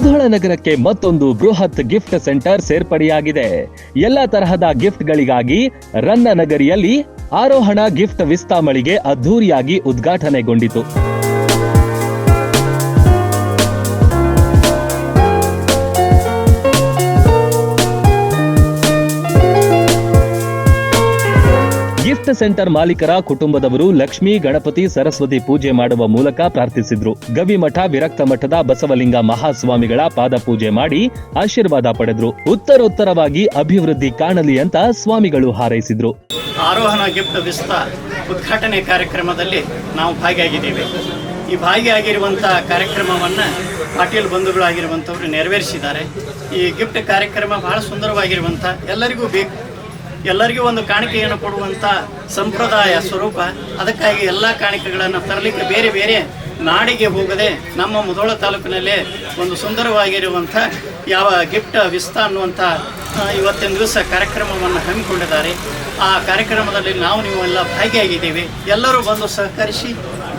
ಮುಧೋಳ ನಗರಕ್ಕೆ ಮತ್ತೊಂದು ಬೃಹತ್ ಗಿಫ್ಟ್ ಸೆಂಟರ್ ಸೇರ್ಪಡೆಯಾಗಿದೆ. ಎಲ್ಲ ತರಹದ ಗಿಫ್ಟ್ಗಳಿಗಾಗಿ ರನ್ನ ನಗರಿಯಲ್ಲಿ ಆರೋಹಣ ಗಿಫ್ಟ್ ವಿಸ್ತಾಮಳಿಗೆ ಅದ್ಧೂರಿಯಾಗಿ ಉದ್ಘಾಟನೆಗೊಂಡಿತು. ಗಿಫ್ಟ್ ಸೆಂಟರ್ ಮಾಲೀಕರ ಕುಟುಂಬದವರು ಲಕ್ಷ್ಮೀ, ಗಣಪತಿ, ಸರಸ್ವತಿ ಪೂಜೆ ಮಾಡುವ ಮೂಲಕ ಪ್ರಾರ್ಥಿಸಿದ್ರು. ಗವಿಮಠ ವಿರಕ್ತ ಮಠದ ಬಸವಲಿಂಗ ಮಹಾಸ್ವಾಮಿಗಳ ಪಾದ ಪೂಜೆ ಮಾಡಿ ಆಶೀರ್ವಾದ ಪಡೆದ್ರು. ಉತ್ತರೋತ್ತರವಾಗಿ ಅಭಿವೃದ್ಧಿ ಕಾಣಲಿ ಅಂತ ಸ್ವಾಮಿಗಳು ಹಾರೈಸಿದ್ರು. ಆರೋಹಣ ಗಿಫ್ಟ್ ವಿಸ್ತ ಉದ್ಘಾಟನೆ ಕಾರ್ಯಕ್ರಮದಲ್ಲಿ ನಾವು ಭಾಗಿಯಾಗಿದ್ದೇವೆ. ಈ ಭಾಗಿಯಾಗಿರುವಂತಹ ಕಾರ್ಯಕ್ರಮವನ್ನು ಪಾಟೀಲ್ ಬಂಧುಗಳಾಗಿರುವಂತವರು ನೆರವೇರಿಸಿದ್ದಾರೆ. ಈ ಗಿಫ್ಟ್ ಕಾರ್ಯಕ್ರಮ ಬಹಳ ಸುಂದರವಾಗಿರುವಂಥ ಎಲ್ಲರಿಗೂ ಬೇಕು. ಎಲ್ಲರಿಗೂ ಒಂದು ಕಾಣಿಕೆಯನ್ನು ಕೊಡುವಂಥ ಸಂಪ್ರದಾಯ ಸ್ವರೂಪ. ಅದಕ್ಕಾಗಿ ಎಲ್ಲ ಕಾಣಿಕೆಗಳನ್ನು ತರಲಿಕ್ಕೆ ಬೇರೆ ಬೇರೆ ನಾಡಿಗೆ ಹೋಗದೆ ನಮ್ಮ ಮುಧೋಳ ತಾಲೂಕಿನಲ್ಲೇ ಒಂದು ಸುಂದರವಾಗಿರುವಂಥ ಯಾವ ಗಿಫ್ಟ್, ವಿಸ್ತ ಅನ್ನುವಂಥ ಇವತ್ತಿನ ದಿವಸ ಕಾರ್ಯಕ್ರಮವನ್ನು ಹಮ್ಮಿಕೊಂಡಿದ್ದಾರೆ. ಆ ಕಾರ್ಯಕ್ರಮದಲ್ಲಿ ನಾವು ನೀವು ಎಲ್ಲ ಭಾಗಿಯಾಗಿದ್ದೇವೆ. ಎಲ್ಲರೂ ಬಂದು ಸಹಕರಿಸಿ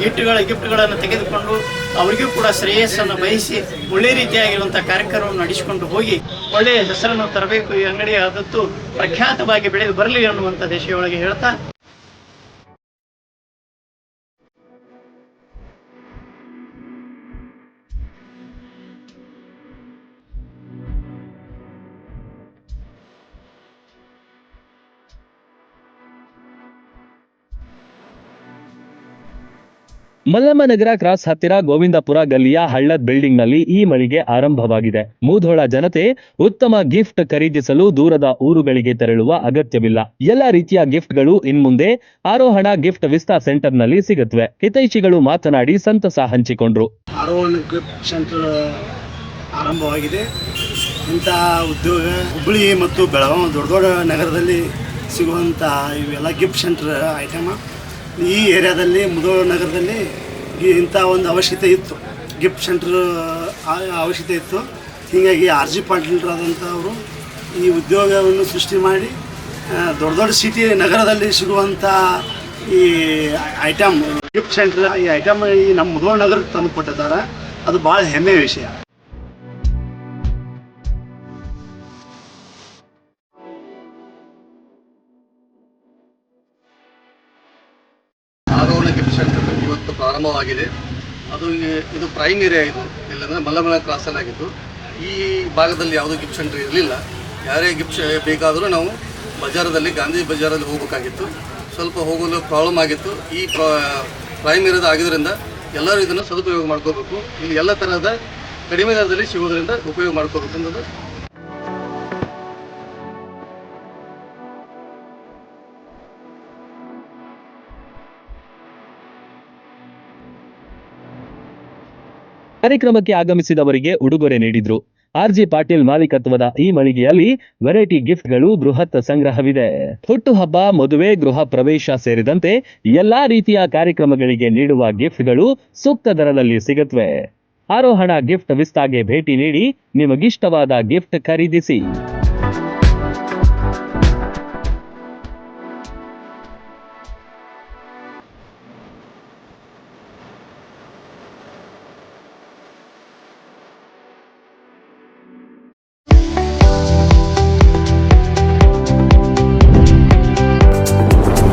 ಗಿಫ್ಟ್ಗಳ, ಗಿಫ್ಟ್ಗಳನ್ನು ತೆಗೆದುಕೊಂಡು ಅವರಿಗೂ ಕೂಡ ಶ್ರೇಯಸ್ಸನ್ನು ಬಯಸಿ ಒಳ್ಳೆ ರೀತಿಯಾಗಿರುವಂಥ ಕಾರ್ಯಕ್ರಮವನ್ನು ನಡೆಸಿಕೊಂಡು ಹೋಗಿ ಒಳ್ಳೆಯ ಹೆಸರನ್ನು ತರಬೇಕು ಈ ಅಂಗಡಿ ಆದದ್ದು ಪ್ರಖ್ಯಾತವಾಗಿ ಬೆಳೆದು ಬರಲಿ ಅನ್ನುವಂಥ ದೇಶದೊಳಗೆ ಹೇಳ್ತಾ ಮಲ್ಲಮ್ಮ ನಗರ ಕ್ರಾಸ್ ಹತ್ತಿರ ಗೋವಿಂದಪುರ ಗಲ್ಲಿಯ ಹಳ್ಳದ್ ಬಿಲ್ಡಿಂಗ್ನಲ್ಲಿ ಈ ಮಳಿಗೆ ಆರಂಭವಾಗಿದೆ. ಮೂಧೋಳ ಜನತೆ ಉತ್ತಮ ಗಿಫ್ಟ್ ಖರೀದಿಸಲು ದೂರದ ಊರುಗಳಿಗೆ ತೆರಳುವ ಅಗತ್ಯವಿಲ್ಲ. ಎಲ್ಲ ರೀತಿಯ ಗಿಫ್ಟ್ಗಳು ಇನ್ಮುಂದೆ ಆರೋಹಣ ಗಿಫ್ಟ್ ವಿಸ್ತಾ ಸೆಂಟರ್ನಲ್ಲಿ ಸಿಗುತ್ತವೆ. ಹಿತೈಷಿಗಳು ಮಾತನಾಡಿ ಸಂತಸ ಹಂಚಿಕೊಂಡ್ರು. ಆರೋಹಣ ಗಿಫ್ಟ್ ಆರಂಭವಾಗಿದೆ. ಇಂತಹ ಉದ್ಯೋಗ, ಹುಬ್ಬಳ್ಳಿ ಮತ್ತು ಬೆಳಗಾವಿ ದೊಡ್ಡ ದೊಡ್ಡ ನಗರದಲ್ಲಿ ಸಿಗುವಂತಹ ಇವೆಲ್ಲ ಗಿಫ್ಟ್ ಸೆಂಟರ್ ಐಟಮ. ಈ ಏರಿಯಾದಲ್ಲಿ ಮುಧೋಳ ನಗರದಲ್ಲಿ ಇಂಥ ಒಂದು ಅವಶ್ಯಕತೆ ಇತ್ತು. ಗಿಫ್ಟ್ ಸೆಂಟ್ರ್ ಅವಶ್ಯಕತೆ ಇತ್ತು. ಹೀಗಾಗಿ ಆರ್ ಜಿ ಪಾಟೀಲ್ರಾದಂಥವರು ಈ ಉದ್ಯೋಗವನ್ನು ಸೃಷ್ಟಿ ಮಾಡಿ ದೊಡ್ಡ ದೊಡ್ಡ ಸಿಟಿ ನಗರದಲ್ಲಿ ಸಿಗುವಂಥ ಈ ಐಟಮ್ ಗಿಫ್ಟ್ ಸೆಂಟ್ರ್, ಈ ಐಟಮ್ ಈ ನಮ್ಮ ಮುಧೋಳ ನಗರಕ್ಕೆ ತಂದು ಕೊಟ್ಟಿದ್ದಾರೆ. ಅದು ಭಾಳ ಹೆಮ್ಮೆಯ ವಿಷಯ. ಆರೋಹಣ ಗಿಫ್ಟ್ ಸೆಂಟರ್ ಇವತ್ತು ಪ್ರಾರಂಭವಾಗಿದೆ. ಅದು ಇದು ಪ್ರೈಮ್ ಏರಿಯಾ ಇದು. ಇಲ್ಲಂದ್ರೆ ಮಲ್ಲಮಲ ಕ್ರಾಸಲ್ಲಿ ಆಗಿತ್ತು ಈ ಭಾಗದಲ್ಲಿ ಯಾವುದೂ ಗಿಫ್ಟ್ ಸೆಂಟರ್ ಇರಲಿಲ್ಲ. ಯಾರೇ ಗಿಫ್ಟ್ ಬೇಕಾದರೂ ನಾವು ಬಜಾರದಲ್ಲಿ, ಗಾಂಧಿ ಬಜಾರಲ್ಲಿ ಹೋಗಬೇಕಾಗಿತ್ತು. ಸ್ವಲ್ಪ ಹೋಗಲು ಪ್ರಾಬ್ಲಮ್ ಆಗಿತ್ತು. ಈ ಪ್ರೈಮ್ ಏರಿಯಾದ ಆಗಿದ್ದರಿಂದ ಎಲ್ಲರೂ ಇದನ್ನು ಸದುಪಯೋಗ ಮಾಡ್ಕೋಬೇಕು. ಇಲ್ಲಿ ಎಲ್ಲ ತರಹದ ಕಡಿಮೆ ದರದಲ್ಲಿ ಸಿಗೋದ್ರಿಂದ ಉಪಯೋಗ ಮಾಡ್ಕೋಬೇಕು ಅನ್ನೋದು ಕಾರ್ಯಕ್ರಮಕ್ಕೆ ಆಗಮಿಸಿದವರಿಗೆ ಉಡುಗೊರೆ ನೀಡಿದ್ರು. ಆರ್ಜಿ ಪಾಟೀಲ್ ಮಾಲೀಕತ್ವದ ಈ ಮಳಿಗೆಯಲ್ಲಿ ವೆರೈಟಿ ಗಿಫ್ಟ್ಗಳು ಬೃಹತ್ ಸಂಗ್ರಹವಿದೆ. ಹುಟ್ಟುಹಬ್ಬ, ಮದುವೆ, ಗೃಹ ಪ್ರವೇಶ ಸೇರಿದಂತೆ ಎಲ್ಲಾ ರೀತಿಯ ಕಾರ್ಯಕ್ರಮಗಳಿಗೆ ನೀಡುವ ಗಿಫ್ಟ್ಗಳು ಸೂಕ್ತ ದರದಲ್ಲಿ ಸಿಗುತ್ತವೆ ಆರೋಹಣ ಗಿಫ್ಟ್ ವಿಸ್ತಾಗೆ ಭೇಟಿ ನೀಡಿ ನಿಮಗಿಷ್ಟವಾದ ಗಿಫ್ಟ್ ಖರೀದಿಸಿ.